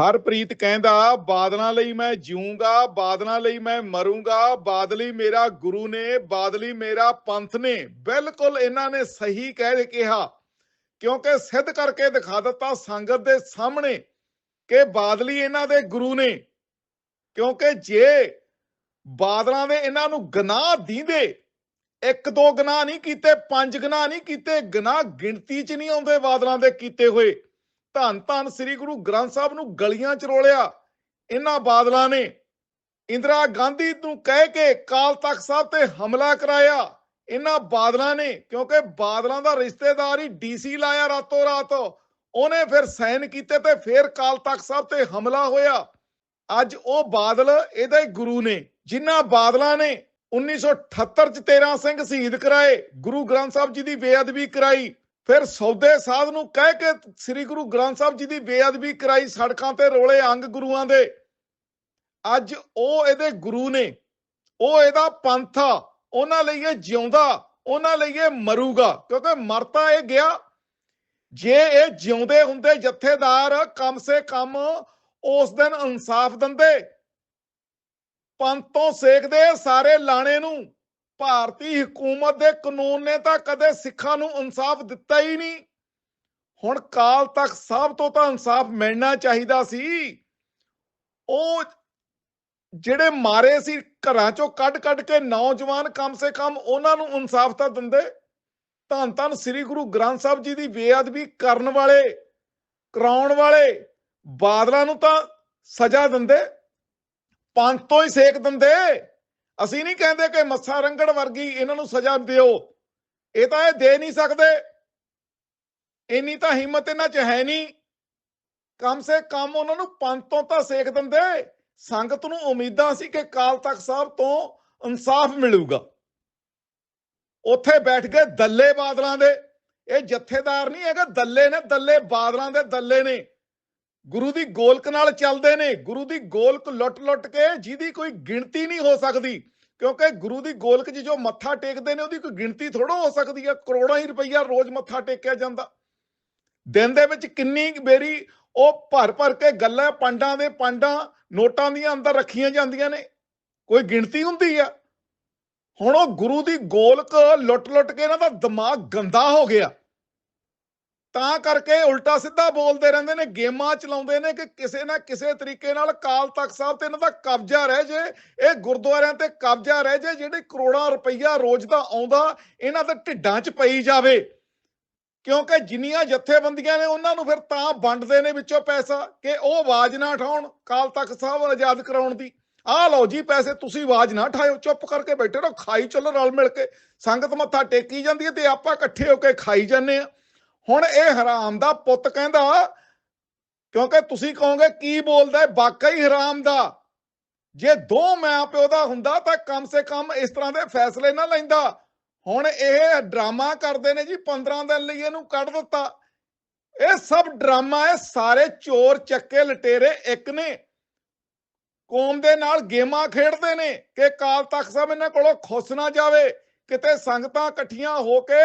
ਹਰਪ੍ਰੀਤ ਕਹਿੰਦਾ, ਬਾਦਲਾਂ ਲਈ ਮੈਂ ਜੀਊਂਗਾ, ਬਾਦਲਾਂ ਲਈ ਮੈਂ ਮਰੂੰਗਾ, ਬਾਦਲੀ ਮੇਰਾ ਗੁਰੂ ਨੇ, ਬਾਦਲੀ ਮੇਰਾ ਪੰਥ ਨੇ। ਬਿਲਕੁਲ ਇਹਨਾਂ ਨੇ ਸਹੀ ਕਹਿ ਕਿਹਾ। ਕਿਉਂਕਿ ਸਿੱਧ ਕਰਕੇ ਦਿਖਾ ਦਿੱਤਾ ਸੰਗਤ ਦੇ ਸਾਹਮਣੇ ਕਿ ਬਾਦਲੀ ਇਹਨਾਂ ਦੇ ਗੁਰੂ ਨੇ। ਕਿਉਂਕਿ ਜੇ ਬਾਦਲਾਂ ਦੇ ਇਹਨਾਂ ਨੂੰ ਗਨਾਹ ਦੀਂਦੇ, ਇੱਕ ਦੋ ਗਨਾਹ ਨਹੀਂ ਕੀਤੇ, ਪੰਜ ਗਨਾਹ ਨਹੀਂ ਕੀਤੇ, ਗਨਾਹ ਗਿਣਤੀ 'ਚ ਨਹੀਂ ਆਉਂਦੇ ਬਾਦਲਾਂ ਦੇ ਕੀਤੇ ਹੋਏ। ਧੰਨ ਧੰਨ ਸ੍ਰੀ ਗੁਰੂ ਗ੍ਰੰਥ ਸਾਹਿਬ ਨੂੰ ਗਲੀਆਂ 'ਚ ਰੋਲਿਆ। ਇਹਨਾਂ ਬਾਦਲਾਂ ਨੇ ਇੰਦਰਾ ਗਾਂਧੀ ਨੂੰ ਕਹਿ ਕੇ ਕਾਲ ਤਖਤ ਸਾਹਿਬ ਤੇ ਹਮਲਾ ਕਰਾਇਆ। ਇਹਨਾਂ ਬਾਦਲਾਂ ਨੇ, ਕਿਉਂਕਿ ਬਾਦਲਾਂ ਦਾ ਰਿਸ਼ਤੇਦਾਰ ਹੀ ਡੀਸੀ ਲਾਇਆ ਰਾਤੋਂ ਰਾਤ। ਉਹਨੇ ਫਿਰ ਸਾਈਨ ਕੀਤੇ ਤੇ ਫਿਰ ਕਾਲ ਤਖਤ ਸਾਹਿਬ ਤੇ ਹਮਲਾ ਹੋਇਆ। ਅੱਜ ਉਹ ਬਾਦਲ ਇਹਦੇ ਗੁਰੂ ਨੇ, ਜਿਨ੍ਹਾਂ ਬਾਦਲਾਂ ਨੇ 1978 ਚ 13 ਸਿੰਘ ਸ਼ਹੀਦ ਕਰਾਏ, ਗੁਰੂ ਗ੍ਰੰਥ ਸਾਹਿਬ ਜੀ ਦੀ ਬੇਅਦਬੀ ਕਰਾਈ। ਫਿਰ ਸੌਦੇ ਸਾਧ ਨੂੰ ਕਹਿ ਕੇ ਸ੍ਰੀ ਗੁਰੂ ਗ੍ਰੰਥ ਸਾਹਿਬ ਜੀ ਦੀ ਬੇਅਦਬੀ ਕਰਾਈ, ਸੜਕਾਂ ਤੇ ਰੋਲੇ ਅੰਗ ਗੁਰੂਆਂ ਦੇ। ਅੱਜ ਉਹ ਇਹਦੇ ਗੁਰੂ ਨੇ, ਉਹ ਇਹਦਾ ਪੰਥ ਆ, ਉਹਨਾਂ ਲਈ ਇਹ ਜਿਉਂਦਾ, ਉਹਨਾਂ ਲਈ ਇਹ ਮਰੂਗਾ, ਕਿਉਂਕਿ ਮਰਤਾ ਇਹ ਗਿਆ। ਜੇ ਇਹ ਜਿਉਂਦੇ ਹੁੰਦੇ ਜਥੇਦਾਰ, ਕਮ ਸੇ ਕਮ ਉਸ ਦਿਨ ਇਨਸਾਫ ਦਿੰਦੇ। ਪੰਥੋਂ ਸੇਕਦੇ ਸਾਰੇ ਲਾਣੇ ਨੂੰ। ਭਾਰਤੀ ਹਕੂਮਤ ਦੇ ਕਾਨੂੰਨ ਨੇ ਤਾਂ ਕਦੇ ਸਿੱਖਾਂ ਨੂੰ ਇਨਸਾਫ ਦਿੱਤਾ ਹੀ ਨਹੀਂ। ਹੁਣ ਕਾਲ ਤੱਕ ਸਭ ਤੋਂ ਤਾਂ ਇਨਸਾਫ ਮਿਲਣਾ ਚਾਹੀਦਾ ਸੀ। ਉਹ ਜਿਹੜੇ ਮਾਰੇ ਸੀ, ਘਰਾਂ ਚੋਂ ਕੱਢ ਕੱਢ ਕੇ ਨੌਜਵਾਨ ਕਮ ਸੇ ਕਮ ਉਹਨਾਂ ਨੂੰ ਇਨਸਾਫ ਤਾਂ ਦਿੰਦੇ। ਧੰਨ ਧੰਨ ਸ੍ਰੀ ਗੁਰੂ ਗ੍ਰੰਥ ਸਾਹਿਬ ਜੀ ਦੀ ਬੇਅਦਬੀ ਕਰਨ ਵਾਲੇ, ਕਰਾਉਣ ਵਾਲੇ ਬਾਦਲਾਂ ਨੂੰ ਤਾਂ ਸਜ਼ਾ ਦਿੰਦੇ। ਪੰਥ ਤੋਂ ਹੀ ਸੇਕ ਦਿੰਦੇ। ਅਸੀਂ ਨਹੀਂ ਕਹਿੰਦੇ ਕਿ ਮੱਸਾ ਰੰਗੜ ਵਰਗੀ ਇਹਨਾਂ ਨੂੰ ਸਜ਼ਾ ਦਿਓ। ਇਹ ਤਾਂ ਇਹ ਦੇ ਨਹੀਂ ਸਕਦੇ। ਇੰਨੀ ਤਾਂ ਹਿੰਮਤ ਇਹਨਾਂ 'ਚ ਹੈ ਨਹੀਂ। ਕਮ ਸੇ ਕਮ ਉਹਨਾਂ ਨੂੰ ਪੰਥ ਤੋਂ ਤਾਂ ਸੇਕ ਦਿੰਦੇ। ਸੰਗਤ ਨੂੰ ਉਮੀਦਾਂ ਸੀ ਕਿ ਕਾਲ ਤਖਤ ਸਾਹਿਬ ਤੋਂ ਇਨਸਾਫ ਮਿਲੂਗਾ। ਉੱਥੇ ਬੈਠ ਕੇ ਦੱਲੇ ਬਾਦਲਾਂ ਦੇ। ਇਹ ਜਥੇਦਾਰ ਨਹੀਂ ਹੈਗਾ, ਦੱਲੇ ਨੇ, ਦੱਲੇ ਬਾਦਲਾਂ ਦੇ ਦੱਲੇ ਨੇ। ਗੁਰੂ ਦੀ ਗੋਲਕ ਨਾਲ ਚੱਲਦੇ ਨੇ, ਗੁਰੂ ਦੀ ਗੋਲਕ ਲੁੱਟ-ਲੁੱਟ ਕੇ ਜਿਹਦੀ ਕੋਈ ਗਿਣਤੀ ਨਹੀਂ ਹੋ ਸਕਦੀ, ਕਿਉਂਕਿ ਗੁਰੂ ਦੀ ਗੋਲਕ 'ਚ ਜੋ ਮੱਥਾ ਟੇਕਦੇ ਨੇ, ਉਹਦੀ ਕੋਈ ਗਿਣਤੀ ਥੋੜਾ ਹੋ ਸਕਦੀ ਹੈ ਕਰੋੜਾਂ ਹੀ ਰੁਪਈਆ ਰੋਜ਼ ਮੱਥਾ ਟੇਕਿਆ ਜਾਂਦਾ। ਦਿਨ ਦੇ ਵਿੱਚ ਕਿੰਨੀ ਬੇਰੀ ਉਹ ਭਰ ਭਰ ਕੇ ਗੱਲਾਂ ਪੰਡਾਂ ਦੇ ਪੰਡਾਂ ਨੋਟਾਂ ਦੀਆਂ ਅੰਦਰ ਰੱਖੀਆਂ ਜਾਂਦੀਆਂ ਨੇ, ਕੋਈ ਗਿਣਤੀ ਹੁੰਦੀ ਆ। ਹੁਣ ਉਹ ਗੁਰੂ ਦੀ ਗੋਲਕ ਲੁੱਟ-ਲੁੱਟ ਕੇ ਇਹਨਾਂ ਦਾ ਦਿਮਾਗ ਗੰਦਾ ਹੋ ਗਿਆ। ਤਾਂ ਕਰਕੇ ਉਲਟਾ ਸਿੱਧਾ ਬੋਲਦੇ ਰਹਿੰਦੇ ਨੇ, ਗੇਮਾਂ ਚਲਾਉਂਦੇ ਨੇ ਕਿ ਕਿਸੇ ਨਾ ਕਿਸੇ ਤਰੀਕੇ ਨਾਲ ਕਾਲ ਤਖਤ ਸਾਹਿਬ ਤੇ ਇਹਨਾਂ ਦਾ ਕਬਜ਼ਾ ਰਹਿ ਜੇ, ਇਹ ਗੁਰਦੁਆਰਿਆਂ ਤੇ ਕਬਜ਼ਾ ਰਹਿ ਜੇ, ਜਿਹੜੇ ਕਰੋੜਾਂ ਰੁਪਈਆ ਰੋਜ਼ ਦਾ ਆਉਂਦਾ, ਇਹਨਾਂ ਦੇ ਢਿੱਡਾਂ 'ਚ ਪਈ ਜਾਵੇ। ਕਿਉਂਕਿ ਜਿੰਨੀਆਂ ਜਥੇਬੰਦੀਆਂ ਨੇ ਉਹਨਾਂ ਨੂੰ ਫਿਰ ਤਾਂ ਵੰਡਦੇ ਨੇ ਵਿੱਚੋਂ ਪੈਸਾ ਕਿ ਉਹ ਆਵਾਜ਼ ਨਾ ਉਠਾਉਣ ਕਾਲ ਤਖਤ ਸਾਹਿਬ ਆਜ਼ਾਦ ਕਰਾਉਣ ਦੀ। ਆਹ ਲਓ ਜੀ ਪੈਸੇ, ਤੁਸੀਂ ਆਵਾਜ਼ ਨਾ ਉਠਾਇਓ, ਚੁੱਪ ਕਰਕੇ ਬੈਠੇ ਰਹੋ, ਖਾਈ ਚੱਲੋ ਰਲ ਮਿਲ ਕੇ। ਸੰਗਤ ਮੱਥਾ ਟੇਕੀ ਜਾਂਦੀ ਹੈ ਤੇ ਆਪਾਂ ਇਕੱਠੇ ਹੋ ਕੇ ਖਾਈ ਜਾਂਦੇ ਆ ਹੁਣ ਇਹ ਹਰਾਮ ਦਾ ਪੁੱਤ ਕਹਿੰਦਾ, ਕਿਉਂਕਿ ਤੁਸੀਂ ਕਹੋਗੇ ਕੀ ਬੋਲਦਾ ਹੈ? ਵਾਕਈ ਹਰਾਮ ਦਾ। ਜੇ ਦੋ ਮਾਂ ਪਿਓ ਦਾ ਹੁੰਦਾ ਤਾਂ ਕਮ ਸੇ ਕਮ ਇਸ ਤਰ੍ਹਾਂ ਦੇ ਫੈਸਲੇ ਨਾ ਲੈਂਦਾ। ਹੁਣ ਇਹ ਡਰਾਮਾ ਕਰਦੇ ਨੇ ਜੀ 15 ਦਿਨ ਲਈ ਇਹਨੂੰ ਕੱਢ ਦਿੱਤਾ। ਇਹ ਸਭ ਡਰਾਮਾ ਹੈ, ਸਾਰੇ ਚੋਰ ਚੱਕੇ ਲਟੇਰੇ ਇੱਕ ਨੇ। ਕੌਮ ਦੇ ਨਾਲ ਗੇਮਾਂ ਖੇਡਦੇ ਨੇ ਕਿ ਕਾਲ ਤਖਤ ਸਾਹਿਬ ਇਹਨਾਂ ਕੋਲੋਂ ਖੁੱਸ ਨਾ ਜਾਵੇ, ਕਿਤੇ ਸੰਗਤਾਂ ਇਕੱਠੀਆਂ ਹੋ ਕੇ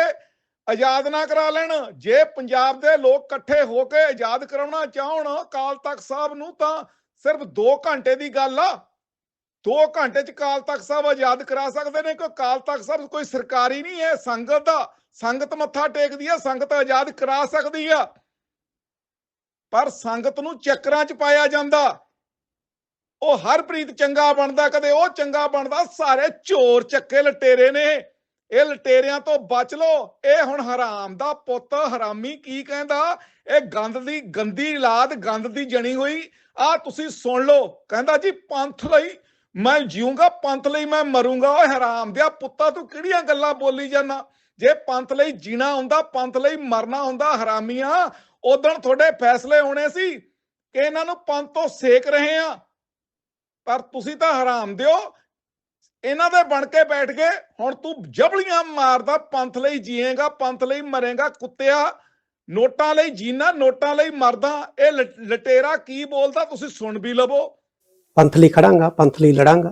ਆਜ਼ਾਦ ਨਾ ਕਰਾ ਲੈਣ। ਜੇ ਪੰਜਾਬ ਦੇ ਲੋਕ ਇਕੱਠੇ ਹੋ ਕੇ ਆਜ਼ਾਦ ਕਰਾਉਣਾ ਚਾਹਣ ਕਾਲ ਤਖਤ ਸਾਹਿਬ ਨੂੰ, ਤਾਂ ਸਿਰਫ 2 ਘੰਟੇ ਦੀ ਗੱਲ ਆ। 2 ਘੰਟੇ ਚ ਕਾਲ ਤਖਤ ਸਾਹਿਬ ਆਜ਼ਾਦ ਕਰਾ ਸਕਦੇ ਨੇ ਕਿ ਕਾਲ ਤਖਤ ਸਾਹਿਬ ਕੋਈ ਸਰਕਾਰੀ ਨਹੀਂ ਹੈ, ਸੰਗਤ ਦਾ। ਸੰਗਤ ਮੱਥਾ ਟੇਕਦੀ ਆ, ਸੰਗਤ ਆਜ਼ਾਦ ਕਰਾ ਸਕਦੀ ਆ। ਪਰ ਸੰਗਤ ਨੂੰ ਚੱਕਰਾਂ ਚ ਪਾਇਆ ਜਾਂਦਾ। ਉਹ ਹਰਪ੍ਰੀਤ ਚੰਗਾ ਬਣਦਾ, ਕਦੇ ਉਹ ਚੰਗਾ ਬਣਦਾ, ਸਾਰੇ ਚੋਰ ਚੱਕੇ ਲਟੇਰੇ ਨੇ। ਇਹ ਲਟੇਰਿਆਂ ਤੋਂ ਬਚ ਲੋ ਇਹ ਹੁਣ ਹਰਾਮ ਦਾ ਪੁੱਤ, ਹਰਾਮੀ ਕੀ ਕਹਿੰਦਾ? ਇਹ ਗੰਦ ਦੀ ਗੰਦੀ ਲਾਦ ਗੰਦ ਦੀ ਜਣੀ ਹੋਈ, ਆ ਤੁਸੀਂ ਸੁਣ ਲਓ। ਕਹਿੰਦਾ ਜੀ, ਪੰਥ ਲਈ ਮੈਂ ਜੀਊਂਗਾ, ਪੰਥ ਲਈ ਮੈਂ ਮਰੂੰਗਾ। ਓਏ ਹਰਾਮ ਦਿਆ ਪੁੱਤਾ, ਤੂੰ ਕਿਹੜੀਆਂ ਗੱਲਾਂ ਬੋਲੀ ਜਾਂਦਾ? ਜੇ ਪੰਥ ਲਈ ਜੀਣਾ ਹੁੰਦਾ, ਪੰਥ ਲਈ ਮਰਨਾ ਹੁੰਦਾ, ਹਰਾਮੀਆਂ ਉਦੋਂ ਤੁਹਾਡੇ ਫੈਸਲੇ ਹੋਣੇ ਸੀ ਕਿ ਇਹਨਾਂ ਨੂੰ ਪੰਥ ਤੋਂ ਸੇਕ ਰਹੇ ਆ। ਪਰ ਤੁਸੀਂ ਤਾਂ ਹਰਾਮ ਦਿਓ। ਇਹਨਾਂ ਦੇ ਬਣ ਕੇ ਬੈਠ ਗਏ। ਹੁਣ ਤੂੰ ਜਬਲੀਆਂ ਮਾਰਦਾ ਪੰਥ ਲਈ ਜੀਏਗਾ ਪੰਥ ਲਈ ਮਰੇਗਾ ਕੁੱਤਿਆ ਨੋਟਾਂ ਲਈ ਜੀਣਾ ਨੋਟਾਂ ਲਈ ਮਰਦਾ। ਇਹ ਲਟੇਰਾ ਕੀ ਬੋਲਦਾ ਤੁਸੀਂ ਸੁਣ ਵੀ ਲਵੋ। ਪੰਥ ਲਈ ਖੜਾਂਗਾ ਪੰਥ ਲਈ ਲੜਾਂਗਾ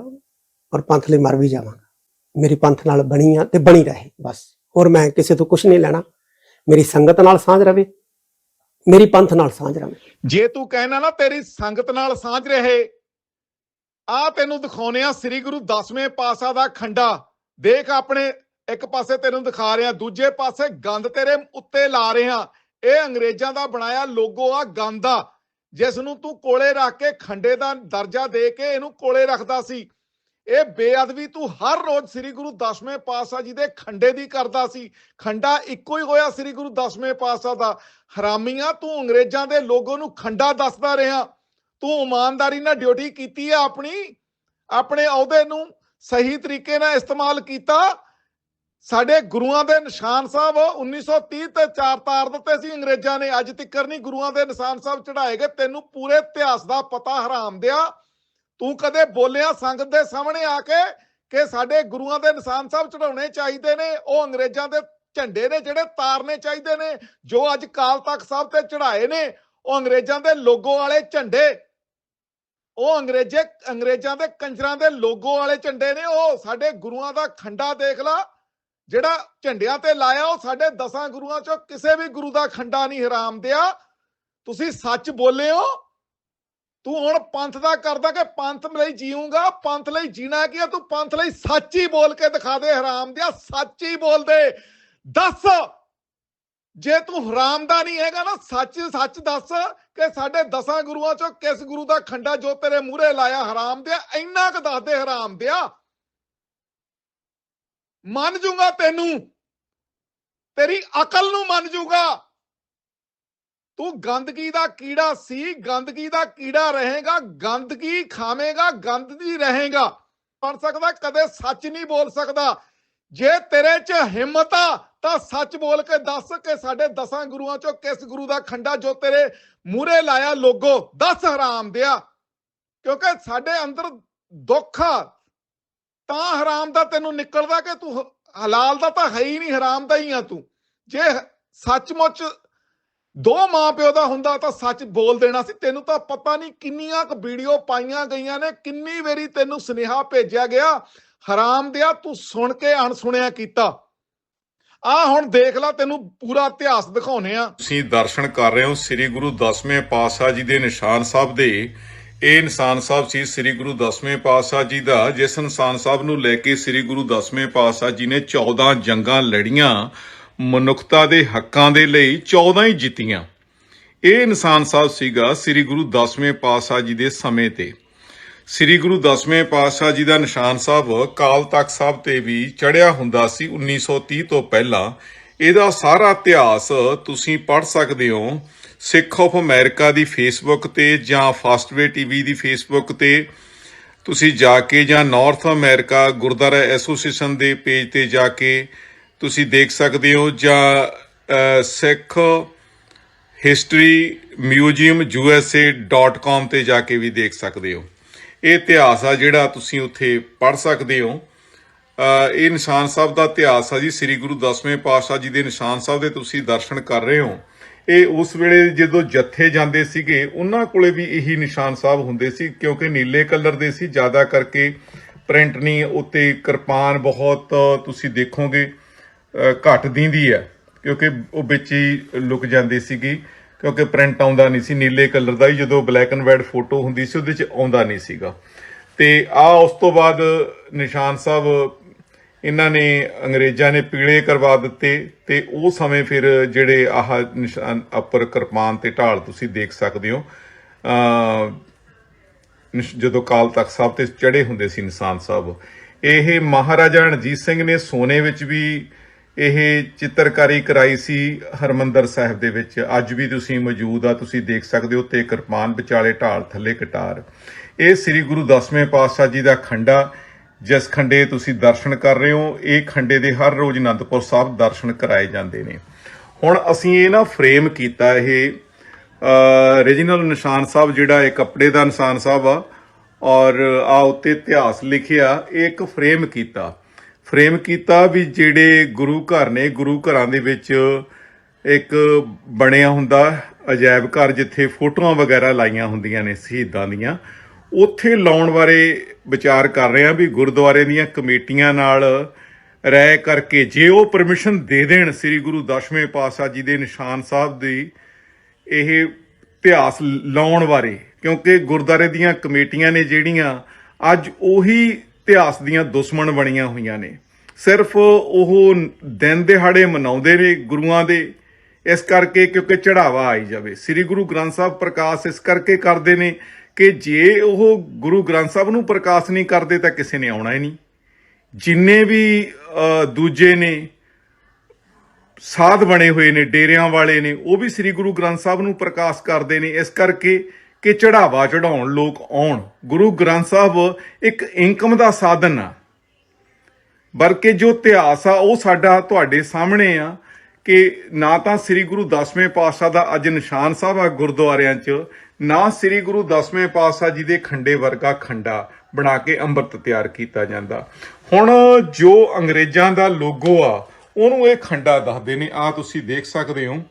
ਔਰ ਪੰਥ ਲਈ ਮਰ ਵੀ ਜਾਵਾਂਗਾ। ਮੇਰੀ ਪੰਥ ਨਾਲ ਬਣੀ ਆ ਤੇ ਬਣੀ ਰਹੇ ਬਸ। ਹੋਰ ਮੈਂ ਕਿਸੇ ਤੋਂ ਕੁਝ ਨਹੀਂ ਲੈਣਾ। ਮੇਰੀ ਸੰਗਤ ਨਾਲ ਸਾਂਝ ਰਵੇ ਮੇਰੀ ਪੰਥ ਨਾਲ ਸਾਂਝ ਰਵੇ। ਜੇ ਤੂੰ ਕਹਿਣਾ ਨਾ ਤੇਰੀ ਸੰਗਤ ਨਾਲ ਸਾਂਝ ਰਹੇ ਆ ਤੈਨੂੰ ਦਿਖਾਉਨੇ ਆ ਸ੍ਰੀ ਗੁਰੂ ਦਸਵੇਂ ਪਾਸਾ ਦਾ ਖੰਡਾ। ਦੇਖ ਆਪਣੇ ਇੱਕ ਪਾਸੇ ਤੈਨੂੰ ਦਿਖਾ ਰਿਹਾ ਦੂਜੇ ਪਾਸੇ ਗੰਦ ਤੇਰੇ ਉੱਤੇ ਲਾ ਰਿਹਾ ਇਹ ਅੰਗਰੇਜ਼ਾਂ ਦਾ ਬਣਾਇਆ ਲੋਗੋ ਆ, ਗੰਦ ਦਾ ਜਿਸ ਨੂੰ ਤੂੰ ਕੋਲੇ ਰੱਖ ਕੇ ਖੰਡੇ ਦਾ ਦਰਜਾ ਦੇ ਕੇ ਇਹਨੂੰ ਕੋਲੇ ਰੱਖਦਾ ਸੀ। ਇਹ ਬੇਅਦਬੀ ਤੂੰ ਹਰ ਰੋਜ਼ ਸ੍ਰੀ ਗੁਰੂ ਦਸਵੇਂ ਪਾਤਸ਼ਾਹ ਜੀ ਦੇ ਖੰਡੇ ਦੀ ਕਰਦਾ ਸੀ। ਖੰਡਾ ਇੱਕੋ ਹੀ ਹੋਇਆ ਸ੍ਰੀ ਗੁਰੂ ਦਸਵੇਂ ਪਾਤਸ਼ਾਹ ਦਾ। ਹਰਾਮੀਆਂ ਤੂੰ ਅੰਗਰੇਜ਼ਾਂ ਦੇ ਲੋਗੋ ਨੂੰ ਖੰਡਾ ਦੱਸਦਾ ਰਿਹਾ। ਤੂੰ ਇਮਾਨਦਾਰੀ ਨਾਲ ਡਿਊਟੀ ਕੀਤੀ ਹੈ ਆਪਣੀ, ਆਪਣੇ ਅਹੁਦੇ ਨੂੰ ਸਹੀ ਤਰੀਕੇ ਨਾਲ ਇਸਤੇਮਾਲ ਕੀਤਾ। ਸਾਡੇ ਗੁਰੂਆਂ ਦੇ ਨਿਸ਼ਾਨ ਸਾਹਿਬ 1930 ਤੇ ਚਾਰ ਤਾਰ ਦਿੱਤੇ ਸੀ, ਅੰਗਰੇਜ਼ਾਂ ਨੇ। ਅੱਜ ਤੱਕਰ ਨਹੀਂ ਗੁਰੂਆਂ ਦੇ ਨਿਸ਼ਾਨ ਸਾਹਿਬ ਚੜਾਏ ਗਏ। ਤੈਨੂੰ ਪੂਰੇ ਇਤਿਹਾਸ ਦਾ ਪਤਾ ਹਰਾਮ ਦਿਆ। ਤੂੰ ਕਦੇ ਬੋਲਿਆ ਸੰਗਤ ਦੇ ਸਾਹਮਣੇ ਆ ਕੇ ਕਿ ਸਾਡੇ ਗੁਰੂਆਂ ਦੇ ਨਿਸ਼ਾਨ ਸਾਹਿਬ ਚੜਾਉਣੇ ਚਾਹੀਦੇ ਨੇ, ਉਹ ਅੰਗਰੇਜ਼ਾਂ ਦੇ ਝੰਡੇ ਨੇ, ਜਿਹੜੇ ਤਾਰਨੇ ਚਾਹੀਦੇ ਨੇ, ਜੋ ਅੱਜ ਕਾਲ ਤਖਤ ਸਾਹਿਬ ਤੇ ਚੜਾਏ ਨੇ, ਉਹ ਅੰਗਰੇਜ਼ਾਂ ਦੇ ਲੋਗੋ ਵਾਲੇ ਝੰਡੇ ਉਹ ਅੰਗਰੇਜ਼ੇ, ਅੰਗਰੇਜ਼ਾਂ ਦੇ ਕੰਜਰਾਂ ਦੇ ਲੋਗੋ ਵਾਲੇ ਝੰਡੇ ਨੇ, ਉਹ ਸਾਡੇ ਗੁਰੂਆਂ ਦਾ ਖੰਡਾ ਦੇਖ ਲਾ, ਜਿਹੜਾ ਝੰਡਿਆਂ ਤੇ ਲਾਇਆ, ਉਹ ਸਾਡੇ ਦਸਾਂ ਗੁਰੂਆਂ ਚੋਂ ਕਿਸੇ ਵੀ ਗੁਰੂ ਦਾ ਖੰਡਾ ਨਹੀਂ ਹਰਾਮ ਦਿਆ। ਤੁਸੀਂ ਸੱਚ ਬੋਲੇ ਹੋ ਤੂੰ ਹੁਣ ਪੰਥ ਦਾ ਕਰਦਾ ਕਿ ਪੰਥ ਲਈ ਜੀਊਂਗਾ, ਪੰਥ ਲਈ ਜੀਣਾ ਕੀ ਆ? ਤੂੰ ਪੰਥ ਲਈ ਸੱਚ ਹੀ ਬੋਲ ਕੇ ਦਿਖਾ ਦੇ, ਹਰਾਮ ਦਿਆ, ਸੱਚ ਹੀ ਬੋਲ ਦੇ। ਦੱਸ ਜੇ ਤੂੰ ਹਰਾਮ ਦਾ ਨਹੀਂ ਹੈਗਾ ਨਾ, ਸੱਚ ਸੱਚ ਦੱਸ ਕਿ ਸਾਡੇ ਦਸਾਂ ਗੁਰੂਆਂ ਚੋਂ ਕਿਸ ਗੁਰੂ ਦਾ ਖੰਡਾ ਜੋ ਤੇਰੇ ਮੂਹਰੇ ਲਾਇਆ ਹਰਾਮ ਦਿਆ? ਇੰਨਾ ਕੁ ਦੱਸ ਦੇ ਹਰਾਮ ਦਿਆ। ਮੰਨ ਜੂਗਾ ਤੈਨੂੰ। ਤੇਰੀ ਅਕਲ ਨੂੰ ਮੰਨ ਜੂਗਾ। ਤੂੰ ਗੰਦਗੀ ਦਾ ਕੀੜਾ ਸੀ, ਗੰਦਗੀ ਦਾ ਕੀੜਾ ਰਹੇਗਾ, ਗੰਦਗੀ ਖਾਵੇਂਗਾ, ਗੰਦਗੀ ਰਹੇਗਾ। ਬਣ ਸਕਦਾ, ਕਦੇ ਸੱਚ ਨਹੀਂ ਬੋਲ ਸਕਦਾ। ਜੇ ਤੇਰੇ 'ਚ ਹਿੰਮਤ ਆ ਤਾਂ ਸੱਚ ਬੋਲ ਕੇ ਦੱਸ ਕਿ ਸਾਡੇ ਦਸਾਂ ਗੁਰੂਆਂ 'ਚੋਂ ਕਿਸ ਗੁਰੂ ਦਾ ਖੰਡਾ ਜੋ ਤੇਰੇ ਮੂਹਰੇ ਲਾਇਆ ਲੋਗੋ, ਦੱਸ ਹਰਾਮ ਦਿਆ। ਕਿਉਂਕਿ ਸਾਡੇ ਅੰਦਰ ਦੁੱਖ ਆ, ਤਾਂ ਹਰਾਮ ਦਾ ਤੈਨੂੰ ਨਿਕਲਦਾ ਕਿ ਤੂੰ ਹਲਾਲ ਦਾ ਤਾਂ ਹੈ ਹੀ ਨਹੀਂ, ਹਰਾਮ ਦਾ ਹੀ ਆ ਤੂੰ। ਜੇ ਹ- ਸੱਚਮੁੱਚ ਦੋ ਮਾਂ ਪਿਓ ਦਾ ਹੁੰਦਾ ਤਾਂ ਸੱਚ ਬੋਲ ਦੇਣਾ ਸੀ। ਤੈਨੂੰ ਤਾਂ ਪਤਾ ਨਹੀਂ ਕਿੰਨੀਆਂ ਕੁ ਵੀਡੀਓ ਪਾਈਆਂ ਗਈਆਂ ਨੇ, ਕਿੰਨੀ ਵਾਰੀ ਤੈਨੂੰ ਸੁਨੇਹਾ ਭੇਜਿਆ ਗਿਆ, ਹਰਾਮ ਦਿਆ, ਤੂੰ ਸੁਣ ਕੇ ਅਣਸੁਣਿਆ ਕੀਤਾ। ਆ ਹੁਣ ਦੇਖ ਲੈ, ਤੈਨੂੰ ਪੂਰਾ ਇਤਿਹਾਸ ਦਿਖਾਉਨੇ ਆ। ਤੁਸੀਂ ਦਰਸ਼ਨ ਕਰ ਰਹੇ ਹੋ ਸ੍ਰੀ ਗੁਰੂ ਦਸਵੇਂ ਪਾਤਸ਼ਾਹ ਜੀ ਦੇ ਨਿਸ਼ਾਨ ਸਾਹਿਬ ਦੇ। ਇਹ ਇਨਸਾਨ ਸਾਹਿਬ ਸੀ ਸ੍ਰੀ ਗੁਰੂ ਦਸਵੇਂ ਪਾਤਸ਼ਾਹ ਜੀ ਦਾ, ਜਿਸ ਇਨਸਾਨ ਸਾਹਿਬ ਨੂੰ ਲੈ ਕੇ ਸ੍ਰੀ ਗੁਰੂ ਦਸਵੇਂ ਪਾਤਸ਼ਾਹ ਜੀ ਨੇ 14 ਜੰਗਾਂ ਲੜੀਆਂ, ਮਨੁੱਖਤਾ ਦੇ ਹੱਕਾਂ ਦੇ ਲਈ 14 ਹੀ ਜਿੱਤੀਆਂ। ਇਹ ਇਨਸਾਨ ਸਾਹਿਬ ਸੀਗਾ ਸ੍ਰੀ ਗੁਰੂ ਦਸਵੇਂ ਪਾਤਸ਼ਾਹ ਜੀ ਦੇ ਸਮੇਂ ਤੇ। ਸ੍ਰੀ ਗੁਰੂ ਦਸਵੇਂ ਪਾਤਸ਼ਾਹ ਜੀ ਦਾ ਨਿਸ਼ਾਨ ਸਾਹਿਬ ਕਾਲ ਤਖਤ ਸਾਹਿਬ ਤੇ ਵੀ ਚੜਿਆ ਹੁੰਦਾ ਸੀ 1930 ਤੋਂ ਪਹਿਲਾਂ। ਇਹਦਾ ਸਾਰਾ ਇਤਿਹਾਸ ਤੁਸੀਂ ਪੜ੍ਹ ਸਕਦੇ ਹੋ। ਸਿੱਖ ਆਫ ਅਮਰੀਕਾ ਦੀ ਫੇਸਬੁੱਕ ਤੇ ਜਾਂ ਫਾਸਟਵੇ ਟੀਵੀ ਦੀ ਫੇਸਬੁੱਕ ਤੇ। ਤੁਸੀਂ ਜਾ ਕੇ ਜਾਂ ਨਾਰਥ ਅਮਰੀਕਾ ਗੁਰਦੁਆਰਾ ਐਸੋਸੀਏਸ਼ਨ ਦੇ ਪੇਜ ਤੇ ਜਾ ਕੇ ਤੁਸੀਂ ਦੇਖ ਸਕਦੇ ਹੋ ਜਾਂ ਸਿੱਖ ਹਿਸਟਰੀ ਮਿਊਜ਼ੀਅਮ usa.com ਤੇ ਜਾ ਕੇ ਵੀ ਦੇਖ ਸਕਦੇ ਹੋ। ਇਹ ਇਤਿਹਾਸ ਆ ਜਿਹੜਾ ਤੁਸੀਂ ਉੱਥੇ ਪੜ੍ਹ ਸਕਦੇ ਹੋ। ਇਹ ਨਿਸ਼ਾਨ ਸਾਹਿਬ ਦਾ ਇਤਿਹਾਸ ਆ ਜੀ। ਸ੍ਰੀ ਗੁਰੂ ਦਸਵੇਂ ਪਾਤਸ਼ਾਹ ਜੀ ਦੇ ਨਿਸ਼ਾਨ ਸਾਹਿਬ ਦੇ ਤੁਸੀਂ ਦਰਸ਼ਨ ਕਰ ਰਹੇ ਹੋ। ਇਹ ਉਸ ਵੇਲੇ ਜਦੋਂ ਜੱਥੇ ਜਾਂਦੇ ਸੀਗੇ ਉਹਨਾਂ ਕੋਲੇ ਵੀ ਇਹੀ ਨਿਸ਼ਾਨ ਸਾਹਿਬ ਹੁੰਦੇ ਸੀ ਕਿਉਂਕਿ ਨੀਲੇ ਕਲਰ ਦੇ ਸੀ। ਜ਼ਿਆਦਾ ਕਰਕੇ ਪ੍ਰਿੰਟ ਨਹੀਂ ਉੱਤੇ ਕਿਰਪਾਨ ਬਹੁਤ ਤੁਸੀਂ ਦੇਖੋਗੇ। ਅ, ਘੱਟ ਦਿੰਦੀ ਹੈ ਕਿਉਂਕਿ ਉਹ ਵਿੱਚ ਹੀ ਲੁਕ ਜਾਂਦੀ ਸੀਗੀ। ਕਿਉਂਕਿ ਪ੍ਰਿੰਟ ਆਉਂਦਾ ਨਹੀਂ ਸੀ, ਨੀਲੇ ਕਲਰ ਦਾ ਹੀ ਜਦੋਂ ਬਲੈਕ ਐਂਡ ਵਾਈਟ ਫੋਟੋ ਹੁੰਦੀ ਸੀ, ਉਹਦੇ ਚ ਆਉਂਦਾ ਨਹੀਂ ਸੀਗਾ। ਤੇ ਆ ਉਸ ਤੋਂ ਬਾਅਦ ਨਿਸ਼ਾਨ ਸਾਹਿਬ, ਇਹਨਾਂ ਨੇ ਅੰਗਰੇਜ਼ਾਂ ਨੇ ਪੀਲੇ ਕਰਵਾ ਦਿੱਤੇ ਤੇ ਉਹ ਸਮੇਂ ਫਿਰ ਜਿਹੜੇ ਆਹ ਨਿਸ਼ਾਨ ਉੱਪਰ ਕਿਰਪਾਨ ਤੇ ਢਾਲ ਤੁਸੀਂ ਦੇਖ ਸਕਦੇ ਹੋ ਨਿਸ਼- ਜਦੋਂ ਕਾਲ ਤਖਤ ਸਾਹਿਬ ਤੇ ਚੜੇ ਹੁੰਦੇ ਸੀ ਨਿਸ਼ਾਨ ਸਾਹਿਬ, ਇਹ ਮਹਾਰਾਜਾ ਰਣਜੀਤ ਸਿੰਘ ਨੇ ਸੋਨੇ ਵਿੱਚ ਵੀ ਇਹ ਚਿੱਤਰਕਾਰੀ ਕਰਾਈ ਸੀ ਹਰਮੰਦਰ ਸਾਹਿਬ ਦੇ ਵਿੱਚ। ਅੱਜ ਵੀ ਤੁਸੀਂ ਮੌਜੂਦ ਆ, ਤੁਸੀਂ ਦੇਖ ਸਕਦੇ ਹੋ ਤੇ ਕਿਰਪਾਨ ਵਿਚਾਲੇ ਢਾਲ ਥੱਲੇ ਕਟਾਰ। ਇਹ ਸ੍ਰੀ ਗੁਰੂ ਦਸਵੇਂ ਪਾਤਸ਼ਾਹ ਜੀ ਦਾ ਖੰਡਾ, ਜਿਸ ਖੰਡੇ ਤੁਸੀਂ ਦਰਸ਼ਨ ਕਰ ਰਹੇ ਹੋ, ਇਹ ਖੰਡੇ ਦੇ ਹਰ ਰੋਜ਼ ਅਨੰਦਪੁਰ ਸਾਹਿਬ ਦਰਸ਼ਨ ਕਰਾਏ ਜਾਂਦੇ ਨੇ। ਹੁਣ ਅਸੀਂ ਇਹ ਨਾ ਫਰੇਮ ਕੀਤਾ, ਇਹ ਰੀਜਨਲ ਨਿਸ਼ਾਨ ਸਾਹਿਬ ਜਿਹੜਾ ਇਹ ਕੱਪੜੇ ਦਾ ਨਿਸ਼ਾਨ ਸਾਹਿਬ ਆ, ਔਰ ਆ ਉੱਤੇ ਇਤਿਹਾਸ ਲਿਖਿਆ, ਇਹ ਇੱਕ ਫਰੇਮ ਕੀਤਾ। ਫਰੇਮ ਕੀਤਾ ਵੀ ਜਿਹੜੇ ਗੁਰੂ ਘਰ ਨੇ, ਗੁਰੂ ਘਰਾਂ ਦੇ ਵਿੱਚ ਇੱਕ ਬਣਿਆ ਹੁੰਦਾ ਅਜਾਇਬ ਘਰ ਜਿੱਥੇ ਫੋਟੋਆਂ ਵਗੈਰਾ ਲਾਈਆਂ ਹੁੰਦੀਆਂ ਨੇ ਸ਼ਹੀਦਾਂ ਦੀਆਂ, ਉੱਥੇ ਲਾਉਣ ਬਾਰੇ ਵਿਚਾਰ ਕਰ ਰਹੇ ਆ ਵੀ ਗੁਰਦੁਆਰੇ ਦੀਆਂ ਕਮੇਟੀਆਂ ਨਾਲ ਰਹਿ ਕਰਕੇ ਜੇ ਉਹ ਪਰਮਿਸ਼ਨ ਦੇ ਦੇਣ ਸ੍ਰੀ ਗੁਰੂ ਦਸਵੇਂ ਪਾਤਸ਼ਾਹ ਜੀ ਦੇ ਨਿਸ਼ਾਨ ਸਾਹਿਬ ਦੀ ਇਹ ਇਤਿਹਾਸ ਲਾਉਣ ਬਾਰੇ, ਕਿਉਂਕਿ ਗੁਰਦਾਰੇ ਦੀਆਂ ਕਮੇਟੀਆਂ ਨੇ ਜਿਹੜੀਆਂ ਅੱਜ ਉਹੀ ਇਤਿਹਾਸ ਦੀਆਂ ਦੁਸ਼ਮਣ ਬਣੀਆਂ ਹੋਈਆਂ ਨੇ। ਸਿਰਫ ਉਹ ਦਿਨ ਦਿਹਾੜੇ ਮਨਾਉਂਦੇ ਨੇ ਗੁਰੂਆਂ ਦੇ। ਇਸ ਕਰਕੇ ਕਿਉਂਕਿ ਚੜਾਵਾ ਆਈ ਜਾਵੇ। ਸ੍ਰੀ ਗੁਰੂ ਗ੍ਰੰਥ ਸਾਹਿਬ ਪ੍ਰਕਾਸ਼ ਇਸ ਕਰਕੇ ਕਰਦੇ ਨੇ ਕਿ ਜੇ ਉਹ ਗੁਰੂ ਗ੍ਰੰਥ ਸਾਹਿਬ ਨੂੰ ਪ੍ਰਕਾਸ਼ ਨਹੀਂ ਕਰਦੇ ਤਾਂ ਕਿਸੇ ਨੇ ਆਉਣਾ ਹੀ ਨਹੀਂ। ਜਿੰਨੇ ਵੀ ਦੂਜੇ ਨੇ, ਸਾਧ ਬਣੇ ਹੋਏ ਨੇ, ਡੇਰਿਆਂ ਵਾਲੇ ਨੇ, ਉਹ ਵੀ ਸ੍ਰੀ ਗੁਰੂ ਗ੍ਰੰਥ ਸਾਹਿਬ ਨੂੰ ਪ੍ਰਕਾਸ਼ ਕਰਦੇ ਨੇ। ਇਸ ਕਰਕੇ ਕਿ ਚੜਾਵਾ ਚੜਾਉਣ ਲੋਕ ਆਉਣ। ਗੁਰੂ ਗ੍ਰੰਥ ਸਾਹਿਬ ਇੱਕ ਇਨਕਮ ਦਾ ਸਾਧਨ ਆ। ਬਲਕਿ ਜੋ ਇਤਿਹਾਸ ਆ, ਉਹ ਸਾਡਾ ਤੁਹਾਡੇ ਸਾਹਮਣੇ ਆ ਕਿ ਨਾ ਤਾਂ ਸ੍ਰੀ ਗੁਰੂ ਦਸਵੇਂ ਪਾਤਸ਼ਾਹ ਦਾ ਅੱਜ ਨਿਸ਼ਾਨ ਸਾਹਿਬ ਆ ਗੁਰਦੁਆਰਿਆਂ 'ਚ, ਨਾ ਸ੍ਰੀ ਗੁਰੂ ਦਸਵੇਂ ਪਾਤਸ਼ਾਹ ਜੀ ਦੇ ਖੰਡੇ ਵਰਗਾ ਖੰਡਾ ਬਣਾ ਕੇ ਅੰਮ੍ਰਿਤ ਤਿਆਰ ਕੀਤਾ ਜਾਂਦਾ। ਹੁਣ ਜੋ ਅੰਗਰੇਜ਼ਾਂ ਦਾ ਲੋਗੋ ਆ, ਉਹਨੂੰ ਇਹ ਖੰਡਾ ਦੱਸਦੇ ਨੇ। ਆ ਤੁਸੀਂ ਦੇਖ ਸਕਦੇ ਹੋ,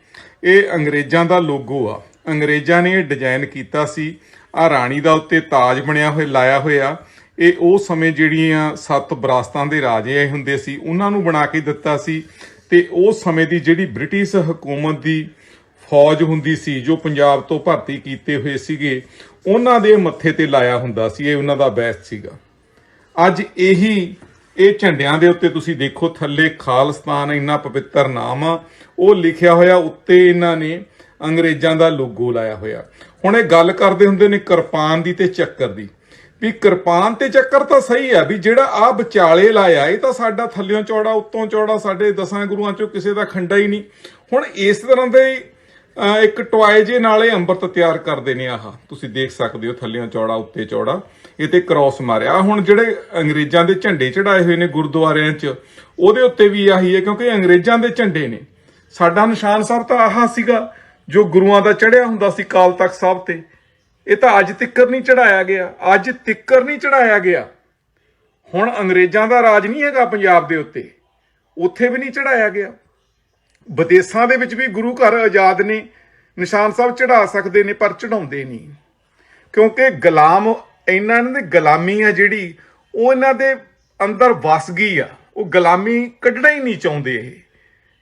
ਇਹ ਅੰਗਰੇਜ਼ਾਂ ਦਾ ਲੋਗੋ ਆ। ਅੰਗਰੇਜ਼ਾਂ ਨੇ ਇਹ ਡਿਜ਼ਾਈਨ ਕੀਤਾ ਸੀ। ਆ ਰਾਣੀ ਦਾ ਉੱਤੇ ਤਾਜ ਬਣਿਆ ਹੋਇਆ, ਲਾਇਆ ਹੋਇਆ। ਇਹ ਉਹ ਸਮੇਂ ਜਿਹੜੀਆਂ ਸੱਤ ਬਰਾਸਤਾਂ ਦੇ ਰਾਜੇ ਆਏ ਹੁੰਦੇ ਸੀ, ਉਹਨਾਂ ਨੂੰ ਬਣਾ ਕੇ ਦਿੱਤਾ ਸੀ। ਤੇ ਉਸ ਸਮੇਂ ਦੀ ਜਿਹੜੀ ਬ੍ਰਿਟਿਸ਼ ਹਕੂਮਤ ਦੀ ਫੌਜ ਹੁੰਦੀ ਸੀ, ਜੋ ਪੰਜਾਬ ਤੋਂ ਭਰਤੀ ਕੀਤੇ ਹੋਏ ਸੀਗੇ, ਉਹਨਾਂ ਦੇ ਮੱਥੇ ਤੇ ਲਾਇਆ ਹੁੰਦਾ ਸੀ। ਇਹ ਉਹਨਾਂ ਦਾ ਬੈਸ ਸੀਗਾ। ਅੱਜ ਇਹੀ, ਇਹ ਝੰਡਿਆਂ ਦੇ ਉੱਤੇ ਤੁਸੀਂ ਦੇਖੋ, ਥੱਲੇ ਖਾਲਿਸਤਾਨ, ਇੰਨਾ ਪਵਿੱਤਰ ਨਾਮ ਆ। ਉਹ ਲਿਖਿਆ ਹੋਇਆ ਉੱਤੇ ਇਹਨਾਂ ਨੇ ਅੰਗਰੇਜ਼ਾਂ ਦਾ ਲੋਗੋ ਲਾਇਆ ਹੋਇਆ। ਹੁਣ ਇਹ ਗੱਲ ਕਰਦੇ ਹੁੰਦੇ ਨੇ ਕਿਰਪਾਨ ਦੀ ਤੇ ਚੱਕਰ ਦੀ। ਵੀ ਕਿਰਪਾਨ ਤੇ ਚੱਕਰ ਤਾਂ ਸਹੀ ਆ, ਵੀ ਜਿਹੜਾ ਆ ਵਿਚਾਲੇ ਲਾਇਆ, ਇਹ ਤਾਂ ਸਾਡਾ ਥੱਲਿਓਂ ਚੌੜਾ, ਉੱਤੋਂ ਚੌੜਾ, ਸਾਡੇ ਦਸਾਂ ਗੁਰੂਆਂ ਚੋਂ ਕਿਸੇ ਦਾ ਖੰਡਾ ਹੀ ਨਹੀਂ। ਹੁਣ ਇਸ ਤਰ੍ਹਾਂ ਦੇ ਇੱਕ ਟੋਏ ਜੇ ਨਾਲੇ ਅੰਮ੍ਰਿਤ ਤਿਆਰ ਕਰਦੇ ਨੇ ਆਹ। ਤੁਸੀਂ ਦੇਖ ਸਕਦੇ ਹੋ ਥੱਲਿਓਂ ਚੌੜਾ, ਉੱਤੇ ਚੌੜਾ। ਇਹ ਤੇ ਕ੍ਰਾਸ ਮਾਰਿਆ। ਹੁਣ ਜਿਹੜੇ ਅੰਗਰੇਜ਼ਾਂ ਦੇ ਝੰਡੇ ਚੜਾਏ ਹੋਏ ਨੇ ਗੁਰਦੁਆਰਿਆਂ 'ਚ, ਉਹਦੇ ਉੱਤੇ ਵੀ ਆਹੀ ਹੈ, ਕਿਉਂਕਿ ਅੰਗਰੇਜ਼ਾਂ ਦੇ ਝੰਡੇ ਨੇ। ਸਾਡਾ ਨਿਸ਼ਾਨ ਸਾਹਿਬ ਤਾਂ ਆਹ ਸੀਗਾ। ਜੋ ਗੁਰੂਆਂ ਦਾ ਚੜਿਆ ਹੁੰਦਾ ਸੀ ਕਾਲ ਤਖਤ ਸਾਹਿਬ ਤੇ, ਇਹ ਤਾਂ ਅੱਜ ਤਿੱਕਰ ਨਹੀਂ ਚੜਾਇਆ ਗਿਆ, ਅੱਜ ਤਿੱਕਰ ਨਹੀਂ ਚੜਾਇਆ ਗਿਆ। ਹੁਣ ਅੰਗਰੇਜ਼ਾਂ ਦਾ ਰਾਜ ਨਹੀਂ ਹੈਗਾ ਪੰਜਾਬ ਦੇ ਉੱਤੇ, ਉੱਥੇ ਵੀ ਨਹੀਂ ਚੜਾਇਆ ਗਿਆ। ਵਿਦੇਸ਼ਾਂ ਦੇ ਵਿੱਚ ਵੀ ਗੁਰੂ ਘਰ ਆਜ਼ਾਦ ਨੇ, ਨਿਸ਼ਾਨ ਸਾਹਿਬ ਚੜਾ ਸਕਦੇ ਨੇ, ਪਰ ਚੜਾਉਂਦੇ ਨਹੀਂ। ਕਿਉਂਕਿ ਗੁਲਾਮ, ਇਹਨਾਂ ਦੀ ਗੁਲਾਮੀ ਆ ਜਿਹੜੀ, ਉਹ ਇਹਨਾਂ ਦੇ ਅੰਦਰ ਵਸ ਗਈ ਆ, ਉਹ ਗੁਲਾਮੀ ਕੱਢਣਾ ਹੀ ਨਹੀਂ ਚਾਹੁੰਦੇ ਇਹ।